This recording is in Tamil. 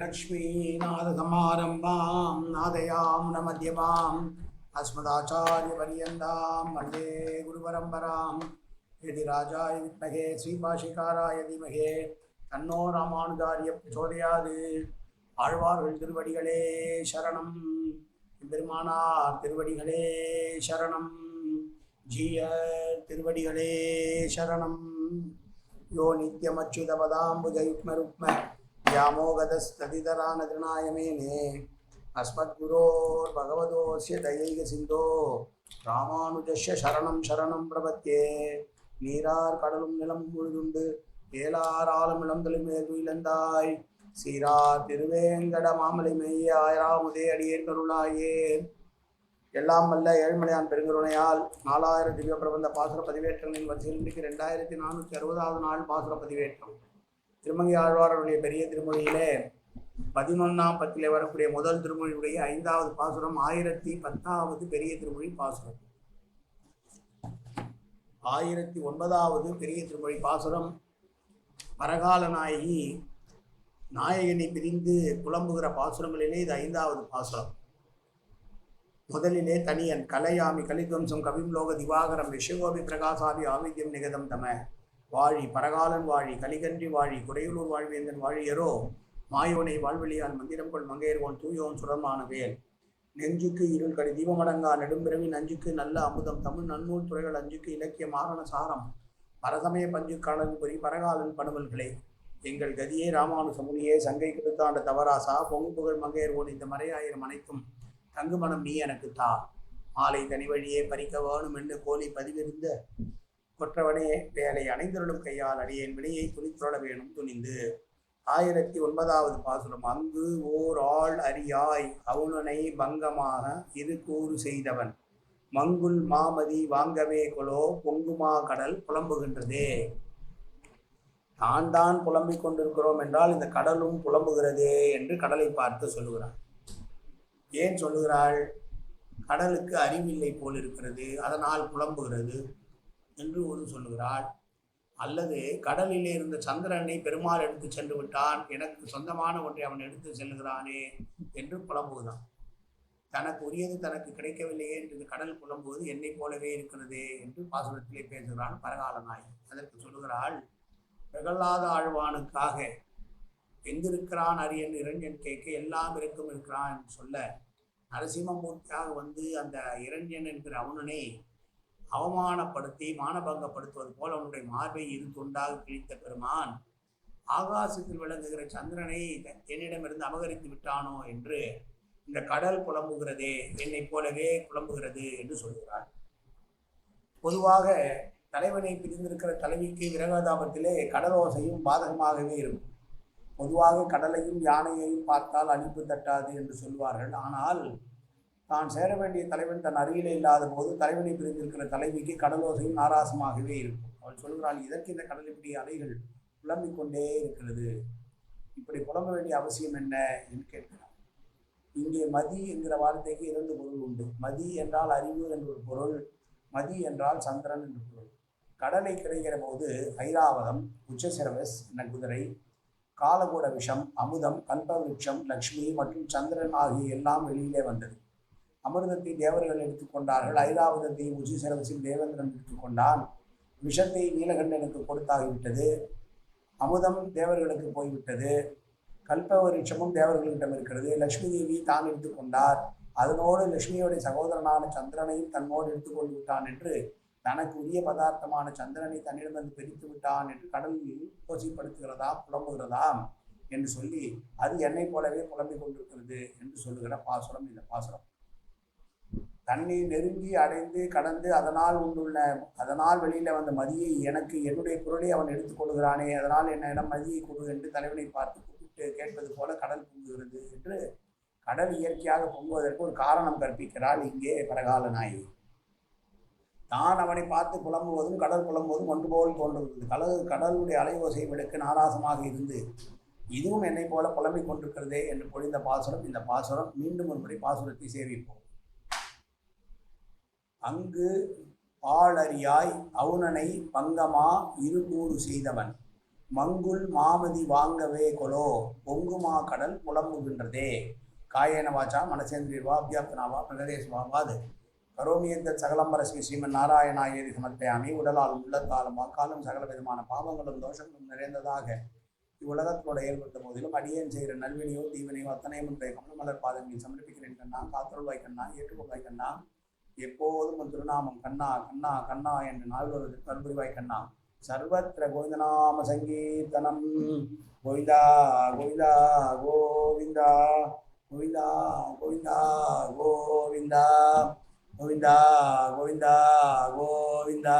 लक्ष्मीनाथसमारम्भां नादयां न मध्यमाम् अस्मदाचार्यपर्यन्तां वन्दे गुरुपरम्परां यदि राजाय विद्महे श्रीभाषिकाराय धीमहे தன்னோ ராமானுஜாரிய பிரச்சோதயாது ஆழ்வார்கள் திருவடிகளே சரணம் பெருமானார் திருவடிகளே சரணம் ஜீய திருவடிகளே சரணம் யோ நித்யமச்சுதபதாம்புஜயுக்மருக்ம व्यामोगतस्तदितरानतृणायमेने अस्मद्गुरोर्भगवतोऽस्य दयैक सिन्धो ராமானுஜஸ்ய சரணம் சரணம் பிரபத்தியே நீரார் கடலும் நிலம் முழுதுண்டு ஏலார் ஆலம் இளந்தலை மேல் இழந்தாய் சீரார் திருவேங்கட மாமலை மெய்ய ஆயிராமுதே அடியேன் கருளாயே எல்லாம் வல்ல ஏழ்மலையான் பெருங்கருணையால் நாலாயிரம் திவ்ய பிரபந்த பாசுர பதிவேற்றங்களின் வரிசையில் இன்றைக்கு ரெண்டாயிரத்தி நானூற்றி அறுபதாவது நாள் பாசுர பதிவேற்றம் திருமங்கை ஆழ்வாருடைய பெரிய திருமொழியிலே பதினொன்னாம் பத்திலே வரக்கூடிய முதல் திருமொழியுடைய ஐந்தாவது பாசுரம் ஆயிரத்தி பத்தாவது பெரிய திருமொழி பாசுரம். ஆயிரத்தி ஒன்பதாவது பெரிய திருமொழி பாசுரம். பரகால நாயகி நாயகனை பிரிந்து புலம்புகிற பாசுரங்களிலே இது ஐந்தாவது பாசுரம். முதலிலே தனியன் கலையாமி கலித்வம்சம் கவிம் லோக திவாகரம் விஷகோபி பிரகாசாபி ஆவித்யம் நிகதம் தம. வாழி பரகாலன் வாழி கலிகன்றி வாழி குடையுளூர் வாழ்வேந்தன் வாழியரோ மாயோனை வாழ்வெளியான் மந்திரம் கொள் மங்கையர்கோன் தூயோன் சுரமான வேல். நெஞ்சுக்கு இருள் கடி தீபமடங்கா நெடும்பிறவி நஞ்சுக்கு நல்ல அமுதம் தமிழ் நன்னூல் துறைகள் அஞ்சுக்கு இலக்கிய மாரண சாரம். பரசமய பஞ்சு காலன் பரகாலன் பணுவல்களே எங்கள் கதியே ராமானுசமுனியே சங்கை கிருத்தாண்ட தவராசா பொங்கு புகழ் மங்கையர்கோன் இந்த மறையாயிரம் அனைத்தும் தங்குமணம் நீ எனக்கு தா. மாலை தனி வழியே பறிக்க வேணும் என்று கோலி பதிவிருந்த கொற்றவனே வேலை அணைந்தருளும் கையால் அடியேன் வினையை துணித்துள்ள வேணும் துணிந்து. ஆயிரத்தி ஒன்பதாவது பாசுரம் அங்கு ஓர் ஆள் அறியாய் அவுணனை பங்கமாக இரு கூறு செய்தவன். மங்குல் மாமதி வாங்கவே கொலோ பொங்குமா கடல் புலம்புகின்றதே. நான் தான் புலம்பிக் கொண்டிருக்கிறோம் என்றால் இந்த கடலும் புலம்புகிறதே என்று கடலை பார்த்து சொல்லுகிறான். ஏன் சொல்லுகிறாள்? கடலுக்கு அறிவில்லை போல் இருக்கிறது அதனால் புலம்புகிறது. என்று ஒரு சொல்லுகிறாள். அல்லது கடலிலே இருந்த சந்திரனை பெருமாள் எடுத்து சென்று விட்டான். எனக்கு சொந்தமான ஒன்றை அவன் எடுத்து செல்லுகிறானே என்று புலம்புகிறான். தனக்கு உரியது தனக்கு கிடைக்கவில்லையே என்று கடல் புலம்புவது என்னை போலவே இருக்கிறதே என்று பாசுரத்திலே பேசுகிறான் பரகால நாய் அதற்கு சொல்லுகிறாள் பிரகல்லாத ஆழ்வானுக்காக எங்கிருக்கிறான் அரியன் இரண்யன் கேட்க எல்லாம் இருக்கும் இருக்கிறான் என்று சொல்ல நரசிம்மமூர்த்தியாக வந்து அந்த இரண்யன் என்கிற அவனனை அவமானப்படுத்தி மானபங்கப்படுத்துவது போல அவனுடைய மார்பை இரு துண்டாக கிழித்த பெருமான் ஆகாசத்தில் விளங்குகிற சந்திரனை என்னிடமிருந்து அபகரித்து விட்டானோ என்று இந்த கடல் புலம்புகிறதே என்னை போலவே புலம்புகிறது என்று சொல்கிறார். பொதுவாக தலைவனை பிரிந்திருக்கிற தலைவிக்கு விரகதாபத்திலே கடலோசையும் பாதகமாகவே இருக்கும். பொதுவாக கடலையும் யானையையும் பார்த்தால் அழிப்பு தட்டாது என்று சொல்வார்கள். ஆனால் தான் சேர வேண்டிய தலைவன் தன் அருகிலே இல்லாத போது தலைவனை பிரிந்திருக்கிற தலைவிக்கு கடலோசையும் நாராசமாகவே இருக்கும். அவள் சொல்கிறாள் இதற்கு இந்த கடல் இப்படி அலைகள் புலம்பிக் கொண்டே இருக்கிறது. இப்படி புலம்ப வேண்டிய அவசியம் என்ன? என்று கேட்கிறார் இங்கே மதி என்கிற வார்த்தைக்கு இரண்டு பொருள் உண்டு. மதி என்றால் அறிவு என்ற ஒரு பொருள் மதி என்றால் சந்திரன் என்ற பொருள். கடலை கிடைக்கிற போது ஐராவதம் உச்சசிரவஸ் என்ற குதிரை காலகூட விஷம் அமுதம் கல்பவிருட்சம் லக்ஷ்மி மற்றும் சந்திரன் ஆகிய எல்லாம் வெளியிலே வந்தது. அமிர்தத்தை தேவர்கள் எடுத்துக்கொண்டார்கள் ஐராவதத்தை உச்சிசரவசில் தேவேந்திரன் எடுத்துக்கொண்டான் விஷத்தை நீலகண்டனுக்கு கொடுத்தாகிவிட்டது. அமுதம் தேவர்களுக்கு போய்விட்டது. கல்பவரிஷமும் தேவர்களிடம் இருக்கிறது. லக்ஷ்மி தேவி தான் எடுத்துக்கொண்டார் அதனோடு லட்சுமியோடைய சகோதரனான சந்திரனையும் தன்னோடு எடுத்துக்கொண்டு விட்டான் என்று தனக்கு உரிய பதார்த்தமான சந்திரனை தன்னிடமிருந்து பிரித்து விட்டான் என்று கடலில் கோசிப்படுத்துகிறதா புலம்புகிறதாம் என்று சொல்லி அது என்னை போலவே புலம்பிக் கொண்டிருக்கிறது என்று சொல்லுகிற பாசுரம். இந்த பாசுரம் தன்னை நெருங்கி அடைந்து கடந்து அதனால் உண்டுள்ள அதனால் வெளியில வந்த மதியை எனக்கு என்னுடைய குரலை அவன் எடுத்துக்கொள்கிறானே அதனால் என்னிடம் மதியை கொடு என்று தலைவனை பார்த்து கூப்பிட்டு கேட்பது போல கடல் பொங்குகிறது என்று கடல் இயற்கையாக பொங்குவதற்கு ஒரு காரணம் கற்பிக்கிறாள் இங்கே பரகால நாயகி தான் அவனை பார்த்து புலம்புவதும் கடல் புலம்புவதும் ஒன்று போல் தோன்றுகிறது. கடல் கடலுடைய அலைவோசை விளக்கு நாராசமாக இருந்து இதுவும் என்னை போல புலம்பிக் கொண்டிருக்கிறதே என்று பொழிந்த பாசுரம் இந்த பாசுரம் மீண்டும் ஒருமுறை பாசுரத்தை சேவிப்போம். அங்கு பாழறியாய் அவுணனை பங்கமா இருகூறு செய்தவன். மங்குல் மாமதி வாங்கவே கொலோ பொங்குமா கடல் புலம்புகின்றதே. காயேன வாச்சா மனசேந்திரியர்வா அபியாப்தனாவா பிரகதேசமாவாது கரோமியந்த சகலம்பர ஸ்ரீமன் நாராயணாயேதி சமர்ப்பயாமி உடலாலும் உள்ளத்தாலும் வாக்காலும் சகல விதமான பாவங்களும் தோஷங்களும் நிறைந்ததாக இவ்வுலகத்தோட ஏற்பட்ட போதிலும் அடியேன் செய்கிற நல்வினையோ தீவினையோ அத்தனையும் இன்றைய கமலமலர் பாதங்களில் சமர்ப்பிக்கிறேன் கண்ணா காத்தருள்வாய் கண்ணா ஏற்றுக்கொள்வாய் கண்ணா. எப்போதும் உன் திருநாமம் கண்ணா கண்ணா கண்ணா என்று நால்வரது கல்புரிவாய் கண்ணா. சர்வத்திர கோவிந்தநாம சங்கீர்த்தனம். கோவிந்தா கோவிந்தா கோவிந்தா கோவிந்தா கோவிந்தா கோவிந்தா கோவிந்தா கோவிந்தா கோவிந்தா.